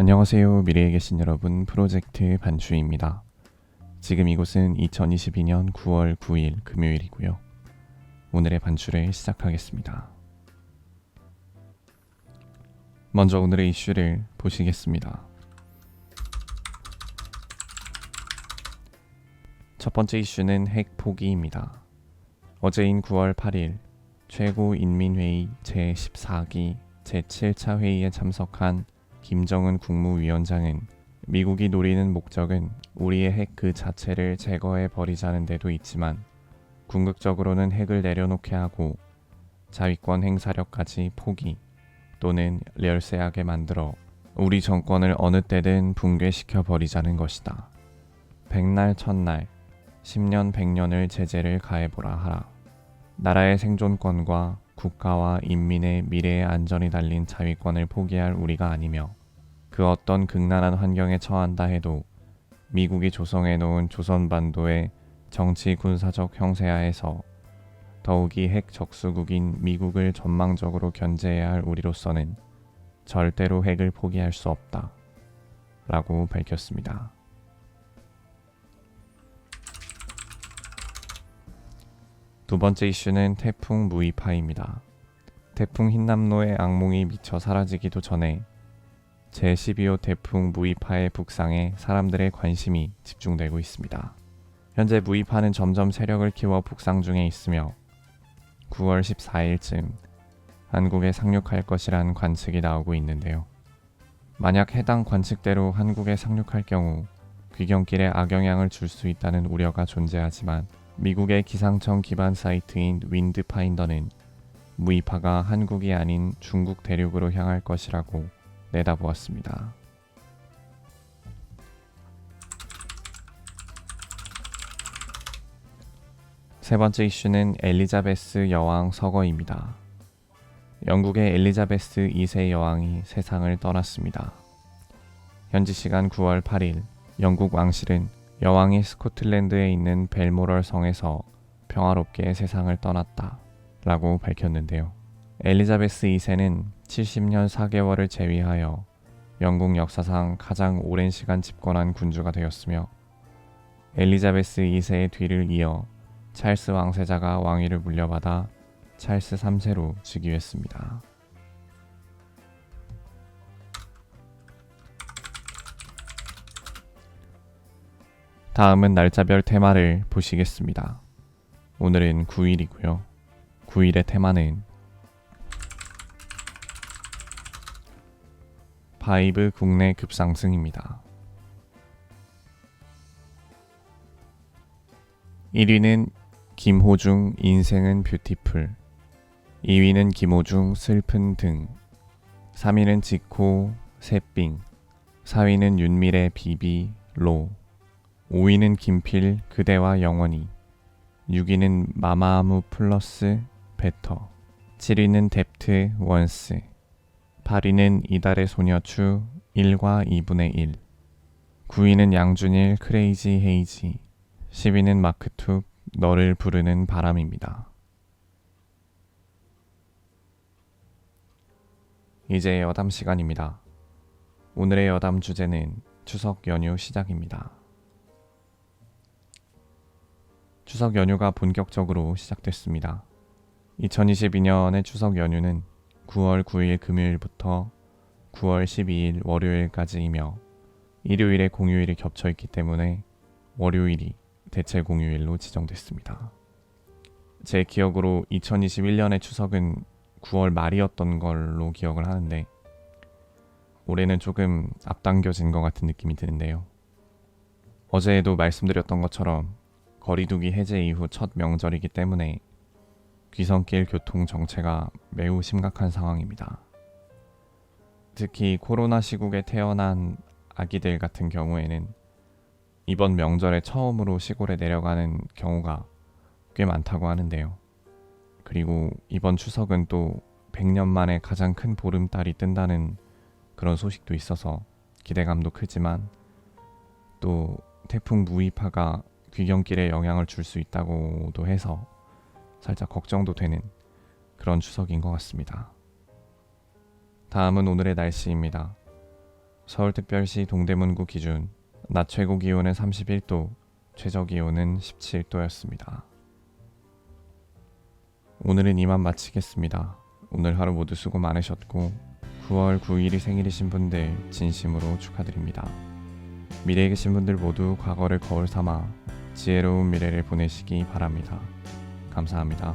안녕하세요. 미래에 계신 여러분. 프로젝트 반주입니다. 지금 이곳은 2022년 9월 9일 금요일이고요. 오늘의 반주를 시작하겠습니다. 먼저 오늘의 이슈를 보시겠습니다. 첫 번째 이슈는 핵 포기입니다. 어제인 9월 8일 최고인민회의 제14기 제7차 회의에 참석한 김정은 국무위원장은 미국이 노리는 목적은 우리의 핵 그 자체를 제거해 버리자는 데도 있지만 궁극적으로는 핵을 내려놓게 하고 자위권 행사력까지 포기 또는 열세하게 만들어 우리 정권을 어느 때든 붕괴시켜 버리자는 것이다. 백날 천날, 십년 백년을 제재를 가해보라 하라. 나라의 생존권과 국가와 인민의 미래의 안전이 달린 자위권을 포기할 우리가 아니며 그 어떤 극난한 환경에 처한다 해도 미국이 조성해 놓은 조선 반도의 정치 군사적 형세하에서 더욱이 핵 적수국인 미국을 전망적으로 견제해야 할 우리로서는 절대로 핵을 포기할 수 없다. 라고 밝혔습니다. 두 번째 이슈는 태풍 무이파입니다. 태풍 흰남노의 악몽이 미쳐 사라지기도 전에 제12호 태풍 무이파의 북상에 사람들의 관심이 집중되고 있습니다. 현재 무이파는 점점 세력을 키워 북상 중에 있으며 9월 14일쯤 한국에 상륙할 것이란 관측이 나오고 있는데요. 만약 해당 관측대로 한국에 상륙할 경우 귀경길에 악영향을 줄 수 있다는 우려가 존재하지만 미국의 기상청 기반 사이트인 윈드파인더는 무이파가 한국이 아닌 중국 대륙으로 향할 것이라고 내다보았습니다. 세 번째 이슈는 엘리자베스 여왕 서거입니다. 영국의 엘리자베스 2세 여왕이 세상을 떠났습니다. 현지 시간 9월 8일 영국 왕실은 여왕이 스코틀랜드에 있는 벨모럴 성에서 평화롭게 세상을 떠났다 라고 밝혔는데요. 엘리자베스 2세는 70년 4개월을 제위하여 영국 역사상 가장 오랜 시간 집권한 군주가 되었으며 엘리자베스 2세의 뒤를 이어 찰스 왕세자가 왕위를 물려받아 찰스 3세로 즉위했습니다. 다음은 날짜별 테마를 보시겠습니다. 오늘은 9일이고요. 9일의 테마는 바이브 국내 급상승입니다. 1위는 김호중 인생은 뷰티풀 2위는 김호중 슬픈 등 3위는 지코 새삥 4위는 윤미래 비비 로 5위는 김필 그대와 영원히 6위는 마마무 플러스 베터 7위는 뎁트 원스 8위는 이달의 소녀추 1과 2분의 1 9위는 양준일 크레이지 헤이지 10위는 마크툭 너를 부르는 바람입니다. 이제 여담 시간입니다. 오늘의 여담 주제는 추석 연휴 시작입니다. 추석 연휴가 본격적으로 시작됐습니다. 2022년의 추석 연휴는 9월 9일 금요일부터 9월 12일 월요일까지이며 일요일에 공휴일이 겹쳐 있기 때문에 월요일이 대체 공휴일로 지정됐습니다. 제 기억으로 2021년의 추석은 9월 말이었던 걸로 기억을 하는데 올해는 조금 앞당겨진 것 같은 느낌이 드는데요. 어제에도 말씀드렸던 것처럼 거리두기 해제 이후 첫 명절이기 때문에 귀성길 교통 정체가 매우 심각한 상황입니다. 특히 코로나 시국에 태어난 아기들 같은 경우에는 이번 명절에 처음으로 시골에 내려가는 경우가 꽤 많다고 하는데요. 그리고 이번 추석은 또 100년 만에 가장 큰 보름달이 뜬다는 그런 소식도 있어서 기대감도 크지만 또 태풍 무이파가 귀경길에 영향을 줄 수 있다고도 해서 살짝 걱정도 되는 그런 추석인 것 같습니다. 다음은 오늘의 날씨입니다. 서울특별시 동대문구 기준 낮 최고 기온은 31도, 최저 기온은 17도였습니다. 오늘은 이만 마치겠습니다. 오늘 하루 모두 수고 많으셨고 9월 9일이 생일이신 분들 진심으로 축하드립니다. 미래에 계신 분들 모두 과거를 거울 삼아 지혜로운 미래를 보내시기 바랍니다. 감사합니다.